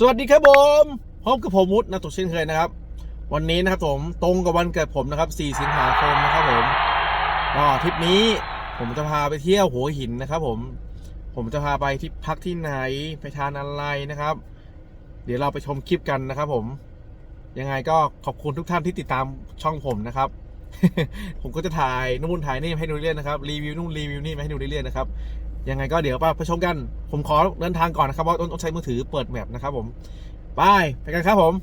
สวัสดีครับผมพบกับผมวุฒินะตุกเช่นเคยนะครับ วันนี้นะครับผมตรงกับวันเกิดผมนะครับ 4 สิงหาคมนะครับผมก็ทริปนี้ผมจะพาไปเที่ยวหัวหินนะครับ ผม ผมจะพาไปที่พักที่ไหนไปทานอะไรนะครับ เดี๋ยวเราไปชมคลิปกันนะครับ ผม ยังไงก็ขอบคุณทุกท่านที่ติดตามช่องผมนะครับ ผมก็จะถ่ายนู่นถ่ายนี่ให้ดูเรื่อยๆนะครับรีวิวนู่นรีวิวนี่มาให้ดูเรื่อยๆนะครับ ยังไงก็เดี๋ยวไปชมกัน ผมขอเดินทางก่อนนะครับเพราะต้องใช้มือถือเปิดแมปนะครับผมไปไปกันครับผม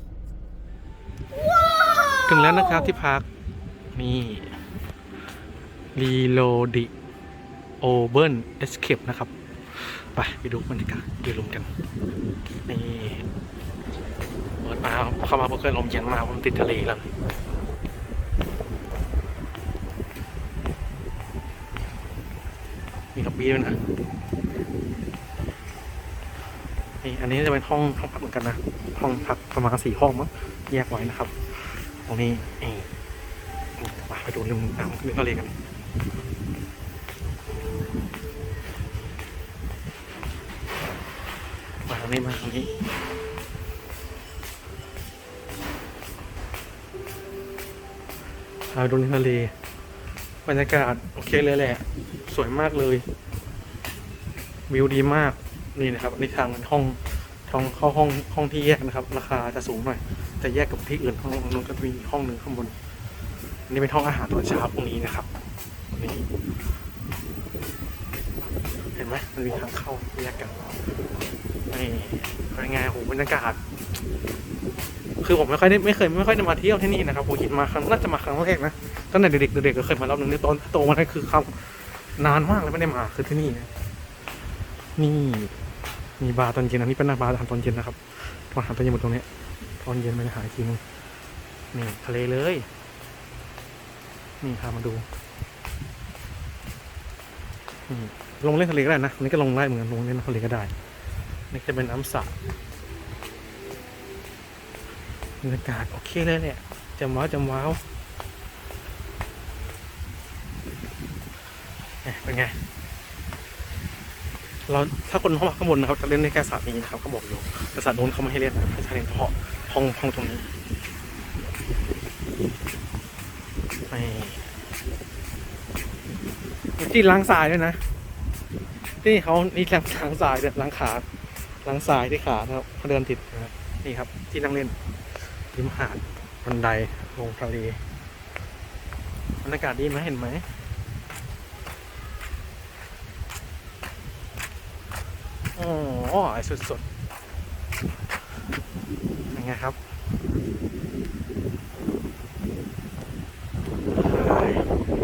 ถึงแล้วนะครับที่พักนี่รีโลดิโอเบิร์นเอสเคปนะครับ ไปไปดูบรรยากาศดูลมกัน นี่เปิดมาเข้ามาเพื่อลมเย็นมาผมติดทะเลแล้ว มีล็อบบี้ด้วยนะนี่อันนี้จะเป็นห้องห้องพักเหมือนกันนะห้องพักประมาณสี่ห้องมั้งแยกไว้นะครับ ตรงนี้นี่มาไปดูริมอ่างริมทะเลกันมาตรงนี้มาตรงนี้มาดูริมทะเลบรรยากาศโอเคเลยแหละ สวยมากเลย วิวดีมากนี่นะครับอันนี่ทางห้องห้องเข้าห้องห้องที่แยกนะครับ ราคาจะสูงหน่อย แต่แยกกับที่อื่นห้องนู้นก็มีห้องหนึ่งข้างบนนนี่เป็นห้องอาหารตอนเช้าตรงนี้นะครับนี่เห็นไหมมันมีทางเข้าแยกกันนี่เป็นไงโหบรรยากาศคือผมไม่ค่อยได้ไม่เคยไม่ค่อยได้มาเที่ยวที่นี่นะครับหัวหินมาครั้งน่าจะมาครั้งแรกนะตั้งแต่เด็กๆเด็กๆก็เคยมารอบนึงในตอนโตมาได้คือคำ นานมากเลยไม่ได้มาคือที่นี่นะนี่ มีบาร์ตอนเย็นอันนี้เป็นหน้าบาร์อาหารตอนเย็นนะครับอาหารตอนเย็นหมดตรงนี้ตอนเย็นไปหาทีนึงนี่ทะเลเลย นี่พามาดูลงเล่นทะเลก็ได้นะนนี้ก็ลงได้เหมือนกันลงเล่นทะเลก็ได้ นี่จะเป็นน้ำสระบรรยากาศโอเคเลยเนี่ยจำว้าวจำว้าว เป็นไง เราถ้าคนเข้ามาข้างบนนะครับ จะเล่นได้แค่สระนี้นะครับเขาบอกอยู่แต่สระโน้นเขาไม่ให้เล่นให้ใช้เล่นเฉพาะห้องห้องตรงนี้นี่ที่ล้างทรายด้วยนะที่เขานี่ล้างล้างทรายด้วยล้างขาล้างทรายที่ขานะครับเขาเดินติดนะครับนี่ครับ ที่นั่งเล่นริมหาดบันไดลงทะเลบรรยากาศดีไหมเห็นไหม โอ้โหสุดๆยังไงครับ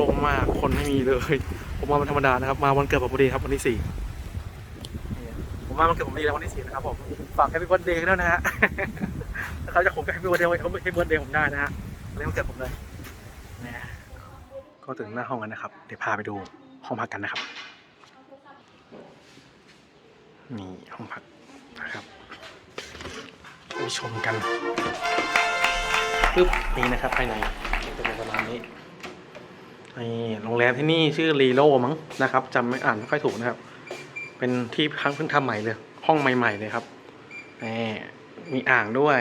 ลงมากคนไม่มีเลย ผมมาวันธรรมดานะครับ มาวันเกิดผมพอดีครับวันที่สี่ผมมาวันเกิดผมพอดีแล้ววันที่สี่นะครับผมฝากแฮปปี้วันเดย์ด้วยนะฮะถ้าเขาจะผมก็ให้เบิร์ดเดย์เขาให้เบิร์ดเดย์ผมได้นะฮะเล่นวันเกิดผมเลยนะก็ถึงหน้าห้องกันนะครับ เดี๋ยวพาไปดูห้องพักกันนะครับ นี่ห้องพักนะครับไปชมกันปึ๊บนี่นะครับภายในจะเป็นประมาณนี้นี่โรงแรมที่นี่ชื่อรีโลมั้งนะครับจำไม่อ่านไม่ค่อยถูกนะครับ เป็นที่พักเพิ่งทำใหม่เลย ห้องใหม่ ๆ เลยครับนี่มีอ่างด้วย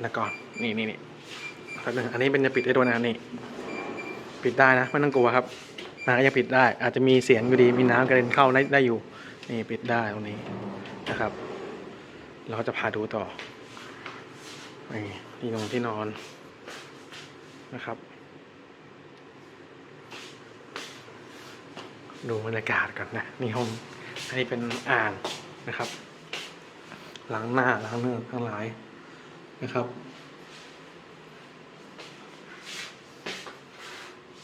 แล้วก็นี่นี่นี่แป๊บนึงอันนี้เป็นจะปิดได้ด้วยนะนี่ ปิดได้นะไม่ต้องกลัวครับน้ำยังปิดได้ อาจจะมีเสียงอยู่ดีมีน้ำกระเด็นเข้าได้ได้อยู่ นี่ปิดได้ตรงนี้นะครับ เราก็จะพาดูต่อนี่ที่นอนที่นอนนะครับ ดูบรรยากาศก่อนนะนี่ห้องอันนี้เป็นอ่างนะครับล้างหน้าล้างเนื้อทั้งหลายนะครับ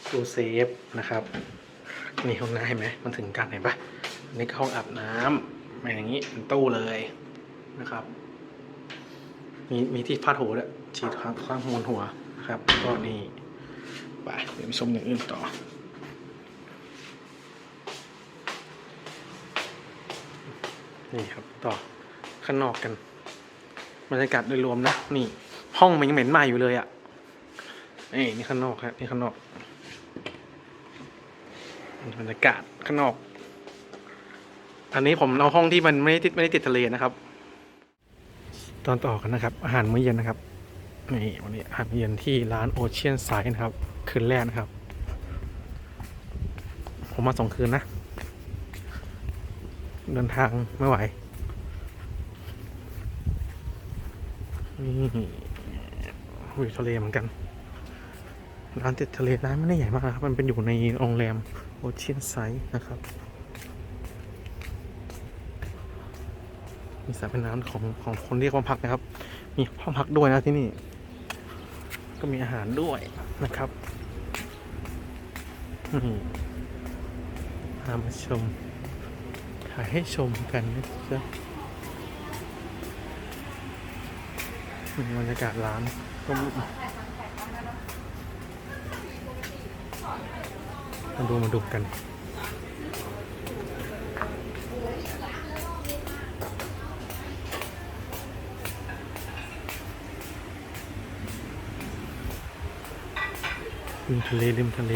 ตู้เซฟนะครับ นี่ห้องน้ำเห็นไหมมันถึงกันเห็นปะอันนี่ก็ห้องอาบน้ำมาอย่างนี้เป็นตู้เลยนะครับ มีมีที่พัดหัวด้วยฉีดข้างข้างบนหัวนะครับก็นี่ไปเดี๋ยวไปชมอย่างอื่นต่อนี่ครับต่อข้างนอกกันบรรยากาศโดยรวมนะ นี่ ห้องมันยังเหม็นใหม่อยู่เลยอะ่ะนี่นี่ข้างนอกครับนี่ข้างนอก บรรยากาศข้างนอก อันนี้ผมเอาห้องที่มันไม่ได้ติดไม่ได้ติดทะเลนะครับ ตอนต่อกันนะครับ อาหารมื้อเย็นนะครับนี่วันนี้อาหารมื้อเย็นที่ร้านโอเชียนไซด์นะครับ คืนแรกนะครับ ผมมาสองคืนนะ เดินทางไม่ไหวนี่วิวทะเลเหมือนกันร้านติดทะเลร้านไม่ได้ใหญ่มากนะครับ มันเป็นอยู่ในโรงแรม โอเชียนไซด์นะครับ มีสระนน้ำของของคนเรียกว่าพักนะครับ มีห้องพักด้วยนะที่นี่ ก็มีอาหารด้วยนะครับพามาชม ถ่ายให้ชมกันนะจ๊ะบรรยากาศร้านก็ มาดูมาดูกัน ริมทะเลริมทะเล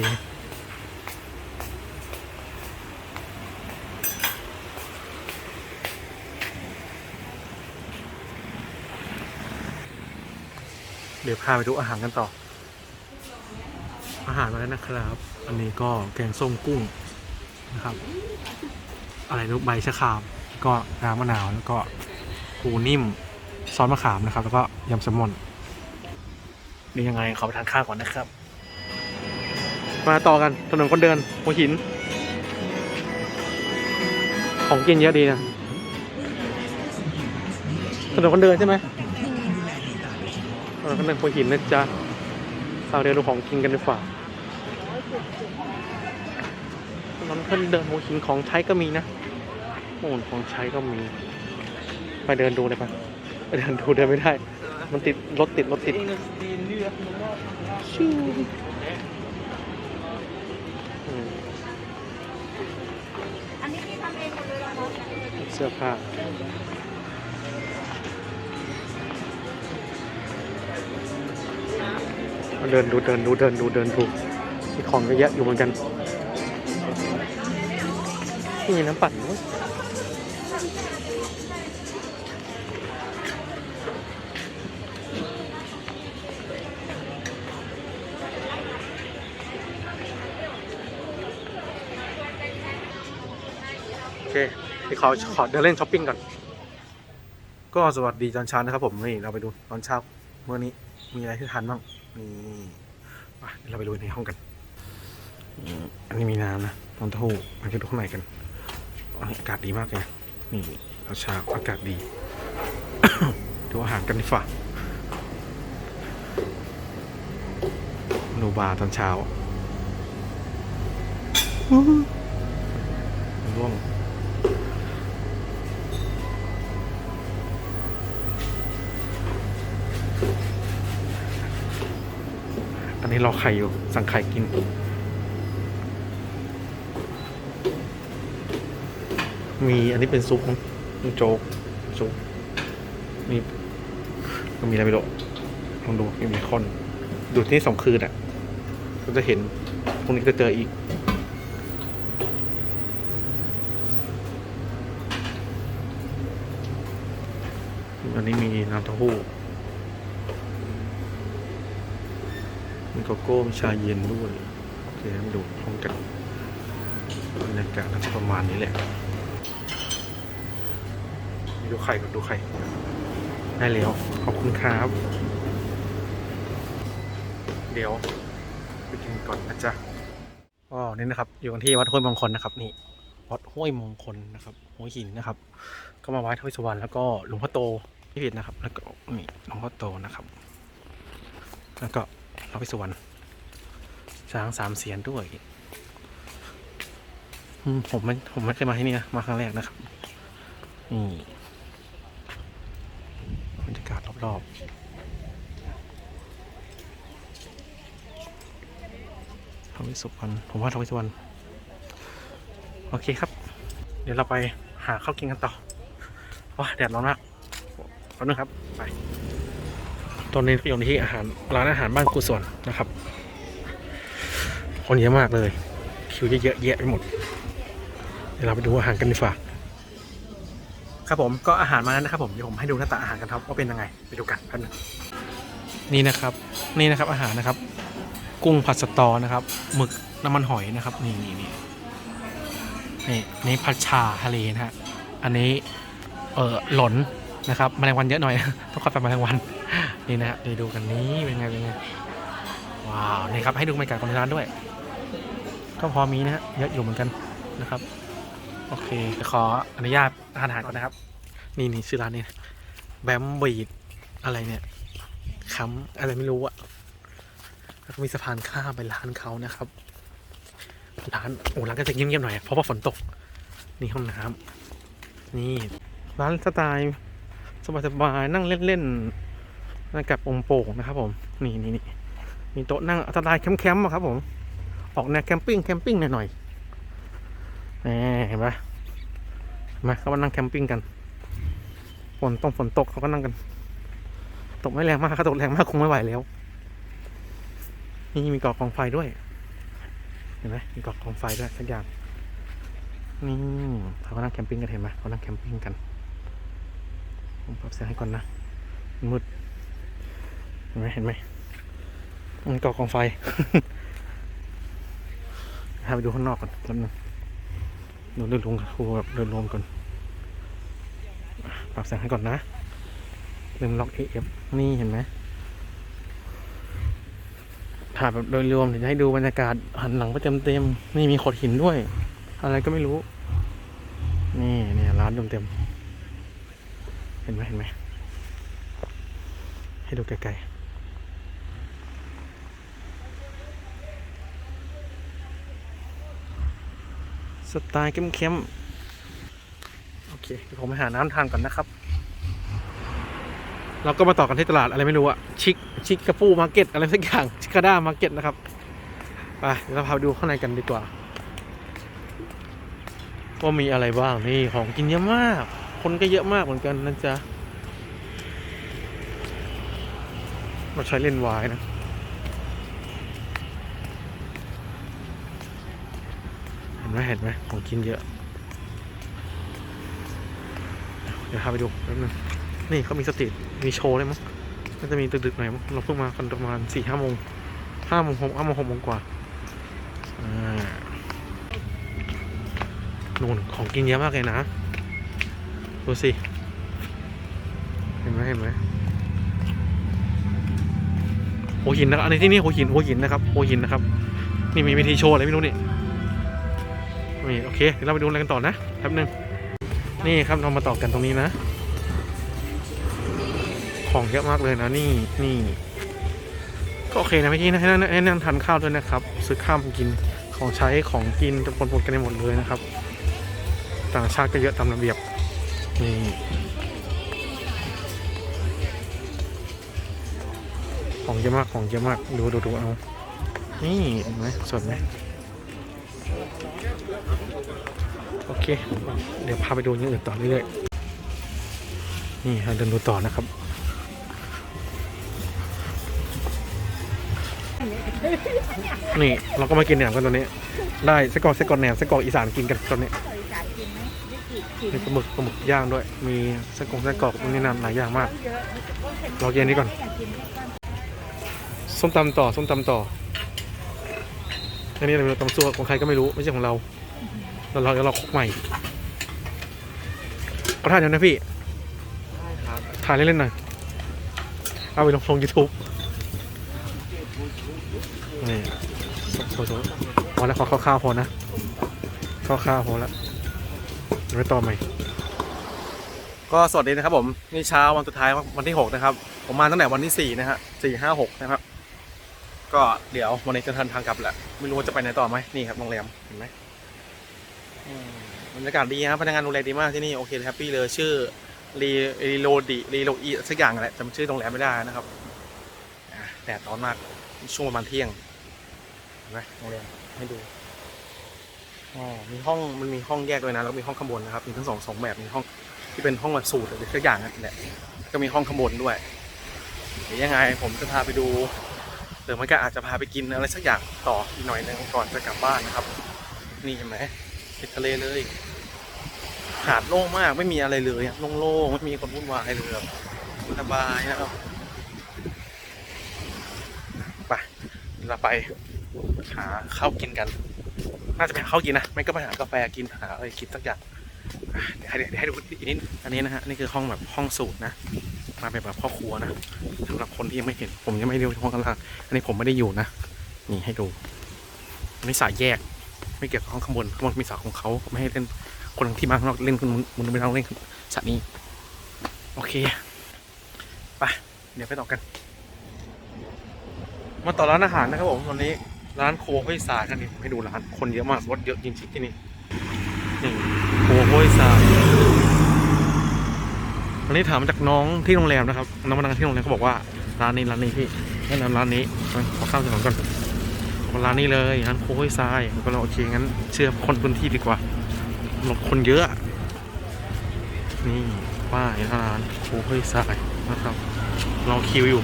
เดี๋ยวพาไปดูอาหารกันต่อ อาหารมาแล้วนะครับ อันนี้ก็แกงส้มกุ้งนะครับ อะไรรูปใบชะคราม ก็น้ำมะนาวแล้วก็ปูนิ่มซอสมะขามนะครับ แล้วก็ยำแซลมอนนี่ยังไงขอไปทานข้าวก่อนนะครับ มาต่อกันถนนคนเดินหัวหิน ของกินเยอะดีนะถนนคนเดินใช่ไหมถนนคนเดินหัวหินนะจ๊ะเราเดินดูของกินกันดีกว่า ถนนคนเดินหัวหินของใช้ก็มีนะโอ้ของใช้ก็มี ไปเดินดูเลยปะไปเดินดูเดินไม่ได้ มันติดรถติดรถติดชิวอันนี้พี่ทำเองหมดเลยหรอคะเสื้อผ้าเดินดูเดินดูเดินดูเดินดูมีของเยอะแยะอยู่เหมือนกัน นี่มีน้ำปั่นด้วยโอเคเดี๋ยวขอขอเดินเล่นช้อปปิ้งก่อน ก็สวัสดีตอนเช้านะครับผมนี่เราไปดูตอนเช้าเมื่อนี้มีอะไรที่ทานบ้างนี่ไปเราไปดูในห้องกัน อันนี้มีน้ำนะตอนเท่าหู้มาไปดูข้างในกัน อากาศดีมากเลยนี่ตอนเช้าอากาศดีดูอาหารกันดีกว่าดูบาร์ตอนเช้าร่วงตอนนี้รอไข่อยู่ สั่งไข่กิน มีอันนี้เป็นซุปโจ๊กซุปมีก็มีอะไรไม่รู้ลองดูมีเบคอน ดูที่สองคืนอะ ก็จะเห็นพรุ่งนี้จะเจออีก อันนี้มีน้ำเต้าหู้ มีโกโก้มีชาเย็นด้วย โอเคมาดูห้องกันบรรยากาศประมาณนี้แหละ ดูไข่ก่อนดูไข่ ได้แล้ว ขอบคุณครับ เดี๋ยวไปกินก่อนนะจ๊ะก็นี่นะครับ อยู่กันที่วัดห้วยมงคลนะครับ นี่ วัดห้วยมงคลนะครับหัวหินนะครับ ก็มาไหว้ท้าวสวรรค์แล้วก็หลวงพ่อโตไม่ผิดนะครับ แล้วก็นี่หลวงพ่อโตนะครับ แล้วก็ท้าวสวรรค์ช้างสามเสียนด้วยอืมผมไม่ผมไม่เคยมาที่นี่นะมาครั้งแรกนะครับนี่ รอบๆทวิสุวรรณผมว่าทวิสุวรรณโอเคครับ เดี๋ยวเราไปหาข้าวกินกันต่อว้าแดดร้อนมากขอบคุณครับ ไป ตอนนี้อยู่ที่อาหารร้านอาหารบ้านกุศลนะครับ คนเยอะมากเลย คิวเยอะแยะไปหมด เดี๋ยวเราไปดูอาหารกันดีกว่า ครับผมก็อาหารมาแล้วนะครับผมเดี๋ยวผมให้ดูหน้าตาอาหารกันครับว่าเป็นยังไงไปดูกันแป๊บนึงนี่นะครับนี่นะครับอาหารนะครับ กุ้งผัดสตอนะครับหมึกน้ำมันหอยนะครับนี่นี่นี่นี่นี่ผัดชาทะเลนะฮะอันนี้เออหลนนะครับแมลงวันเยอะหน่อยต้องคอยไปแมลงวันนี่นะฮะเดี๋ยวดูกันนี้เป็นไงเป็นไงว้าวนี่ครับให้ดูบรรยากาศของร้านด้วย ก็พอมีนะฮะเยอะอยู่เหมือนกันนะครับ โอเคขออนุญาตทานอาหารก่อนนะครับ นี่นี่ชื่อร้านนี้แบมบีดอะไรเนี่ยค้ำอะไรไม่รู้อะแล้วก็มีสะพานข้ามไปร้านเขานะครับ ร้านโอ้ร้านก็จะเงียบๆหน่อย เพราะว่าฝนตก นี่ห้องน้ำนี่ร้านสไตล์สบายๆนั่งเล่นๆนั่งกับองโป่งนะครับ ผม นี่นี่นี่มีโต๊ะนั่งสไตล์แคมป์ๆครับผม ออกแนวแคมปิ้งแคมปิ้งหน่อยๆ นี่เห็นปะเห็นไหมเขามานั่งแคมปิ้งกันฝนตกฝนตกเขาก็นั่งกัน ตกไม่แรงมากถ้าตกแรงมากคงไม่ไหวแล้ว นี่มีกอกกองไฟด้วย เห็นไหมมีกอกกองไฟด้วยสักอย่างนี่เขาก็นั่งแคมปิ้งกันเห็นไหมเขานั่งแคมปิ้งกันผมปรับเสียงให้ก่อนนะมืดเห็นไหมเห็นไหมมันกอกกองไฟพาไปดูข้างนอกก่อนแป๊บนึง ดูเดินรวมครูแบบเดินรวมก่อนปรับเสียงให้ก่อนนะลืมล็อก AF นี่เห็นไหมถ่ายแบบโดยรวมเดี๋ยวจะให้ดูบรรยากาศหันหลังไปเต็มๆนี่มีขดหินด้วย อะไรก็ไม่รู้ นี่เนี่ยร้านเต็มเต็มๆเห็นไหมเห็นไหมให้ดูไกลๆ สไตล์เข้มๆโอเคเดี๋ยวผมไปหาน้ำทานก่อนนะครับ เราก็มาต่อกันที่ตลาดอะไรไม่รู้อะชิคชิคกาปูมาร์เก็ตอะไรสักอย่างชิคาด้ามาร์เก็ตนะครับไปเดี๋ยวเราพาดูข้างในกันดีกว่าว่ามีอะไรบ้างนี่ของกินเยอะมาก คนก็เยอะมากเหมือนกันนะจ๊ะเราใช้เล่นวายนะ เห็น ไหมเห็นไหมของกินเยอะ เดี๋ยวพาไปดูแป๊บนึงนี่เขามีสตรีทมีโชว์เลยมั้งน่าจะมีดึกๆหน่อยมั้งเราเพิ่งมากันประมาณสี่ห้าโมงห้าโมงหกห้าโมงหกโมงกว่าอ่านู่นของกินเยอะมากเลยนะดูสิ เห็นไหมเห็นไหมหัวหินนะครับ อันนี้ที่นี่หัวหินหัวหินนะครับหัวหินนะครับ นี่มีวิธีโชว์อะไรไม่รู้นี่ นี่โอเคเดี๋ยวเราไปดูอะไรกันต่อนะแป๊บนึงนี่ครับเรามาต่อกันตรงนี้นะ ของเยอะมากเลยนะนี่นี่ก็โอเคนะเมื่อกี้นะให้นั่งให้นั่งทานข้าวด้วยนะครับ ซื้อข้าวมากินของใช้ของกินจะปนๆกันในหมดเลยนะครับ ต่างชาติก็เยอะตามระเบียบนี่ของเยอะมากของเยอะมากดูดูดูเอานี่เห็นไหมสดไหม โอเค เดี๋ยวพาไปดูอย่างอื่นต่อเรื่อยๆ นี่เราเดินดูต่อนะครับนี่เราก็มากินแหนมกันตอนนี้ ได้ไส้กรอกไส้กรอกแหนมไส้กรอกอีสานกินกันตอนนี้เคยการกินไหมไม่กี่กินมีปลาหมึกปลาหมึกย่างด้วย มีไส้กรอกไส้กรอกนี่นำหลายอย่างมากเยอะรอเย็นนี้ก่อนอยากกินไหมบ้างส้มตำต่อ ส้มตำต่อ อันนี้เราตำซัวของใครก็ไม่รู้ไม่ใช่ของเราเราเราเราคกใหม่ก็ถ่ายเดี๋ยวนะพี่ถ่ายเล่นๆหน่อยเอาไปลงลงยูทูบนี่โชว์โชว์พอแล้วขอข้าวๆพอนะข้าวๆพอแล้วเดี๋ยวไปต่อใหม่ก็สวัสดีนะครับผมนี่เช้าวันสุดท้ายวันที่หกนะครับ ผมมาตั้งแต่วันที่สี่นะฮะสี่ห้าหกนะครับ ก็เดี๋ยววันนี้จะเดินทางกลับแหละไม่รู้ว่าจะไปไหนต่อไหมนี่ครับโรงแรมเห็นไหมบรรยากาศดีครับพนักงานโรงแรมดีมากที่นี่โอเคแฮปปี้เลยชื่อรีรีโลดีรีโลอีสักอย่างแหละจำชื่อโรงแรมไม่ได้นะครับแดดร้อนมากช่วงประมาณเที่ยงเห็นไหมโรงแรมให้ดูอ๋อมีห้องมันมีห้องแยกด้วยนะแล้วมีห้องข้างบนนะครับมีทั้งสองสองแบบมีห้องที่เป็นห้องแบบสูตรหรือสักอย่างนั่นแหละก็มีห้องข้างบนด้วยเดี๋ยวยังไงผมจะพาไปดู หรือไม่ก็อาจจะพาไปกินอะไรสักอย่างต่ออีกหน่อยหนึงก่อนจะกลับบ้านนะครับ นี่เห็นไหมติดทะเลเลยหาดโล่งมากไม่มีอะไรเลยโล่งๆไม่มีคนวุ่นวายเลยสบายนะครับไปเราไปหาข้าวกินกัน น่าจะไปหาข้าวกินนะไม่ก็ไปหากาแฟกินหาอะไรกินสักอย่างเดี๋ยวให้ดูอีกนิดอันนี้นะฮะนี่คือห้องแบบห้องสูตรนะ มาเป็นแบบพ่อครัวนะสำหรับคนที่ยังไม่เห็นผมยังไม่ได้ดูห้องกันล่างอันนี้ผมไม่ได้อยู่นะนี่ให้ดูอันนี้สายแยก ไม่เกี่ยวกับห้องข้างบนข้างบนมีสระของเขาไม่ให้เล่นคนที่มาข้างนอกเล่นคนมึงไม่ต้องเล่นสระนี้ โอเคไปเดี๋ยวไปต่อกัน มาต่อร้านอาหารนะครับผมตอนนี้ร้านโคห้วยสายกันนี่ให้ดูร้านคนเยอะมากรถเยอะจริงๆที่นี่นี่โคห้วยสาย อันนี้ถามมาจากน้องที่โรงแรมนะครับ น้องพนักงานที่โรงแรมเขาบอกว่าร้านนี้ร้านนี้พี่แนะนำร้านนี้ขอข้าวเสร็จก่อนร้านนี้เลยร้านโค้ยทรายก็เลยโอเคงั้นเชื่อคนพื้นที่ดีกว่าคนเยอะนี่ป้ายร้านโค้ยทรายนะครับรอคิวอยู่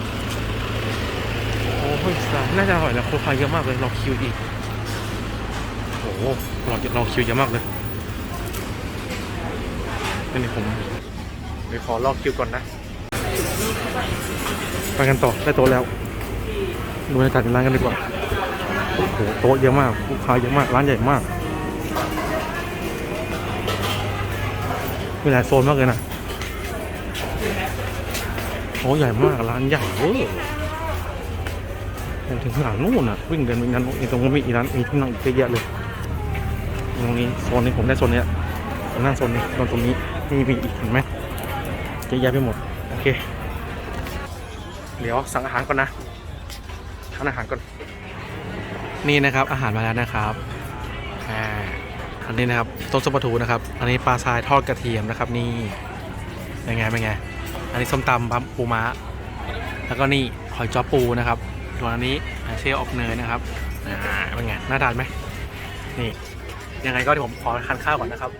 โอ้โหสายน่าจะอร่อยนะโคพายเยอะมากเลยรอคิวอีกโอ้โหรอรอคิวเยอะมากเลยนี่ผม ไปขอรอกคิวก่อนนะ ไปกันต่อได้โต๊ะแล้วดูบรรยากาศในร้านกันดีกว่าโอ้โหโต๊ะเยอะมากลูกค้าเยอะมากร้านใหญ่มากมีหลายโซนมากเลยนะโอ้ใหญ่มากร้านใหญ่เวอร์ถึงข้างหลังนู่นน่ะวิ่งเดินไปนั้นอีกตรงนู้นมีอีกร้านมีที่นั่งอีกเยอะแยะเลยตรงนี้โซนนี้ผมได้โซนเนี้ยนั่งโซนนี้โซนตรงนี้นี่มีอีกเห็นไหม เยอะแยะไปหมด โอเค เดี๋ยวสั่งอาหารก่อนนะทานอาหารก่อน นี่นะครับอาหารมาแล้วนะครับ อ่า อันนี้นะครับต้มซุปปลาทูนะครับ อันนี้ปลาทรายทอดกระเทียมนะครับนี่ เป็นไงเป็นไง อันนี้ส้มตำบัมปูม้า แล้วก็นี่หอยจ้อปูนะครับส่วนอันนี้เชลออกเนยนะครับ อ่า เป็นไง น่าทานไหมนี่ ยังไงก็เดี๋ยวผมขอทานข้าวก่อนนะครับ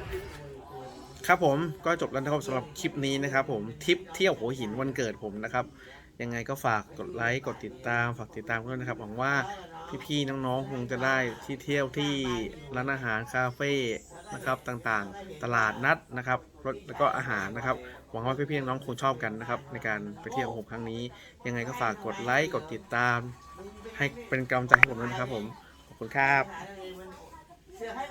ครับผมก็จบแล้วนะครับสำหรับคลิปนี้นะครับผมทริปเที่ยวหัวหินวันเกิดผมนะครับ ยังไงก็ฝากกดไลค์กดติดตามฝากติดตามด้วยนะครับหวังว่าพี่ๆน้องๆคงจะได้ที่เที่ยวที่ร้านอาหารคาเฟ่นะครับต่างๆ ตลาดนัดนะครับรถแล้วก็อาหารนะครับ หวังว่าพี่ๆน้องๆคงชอบกันนะครับ ในการไปเที่ยวของผมครั้งนี้ ยังไงก็ฝากกดไลค์กดติดตาม ให้เป็นกำลังใจให้ผมด้วยนะครับผมขอบคุณครับ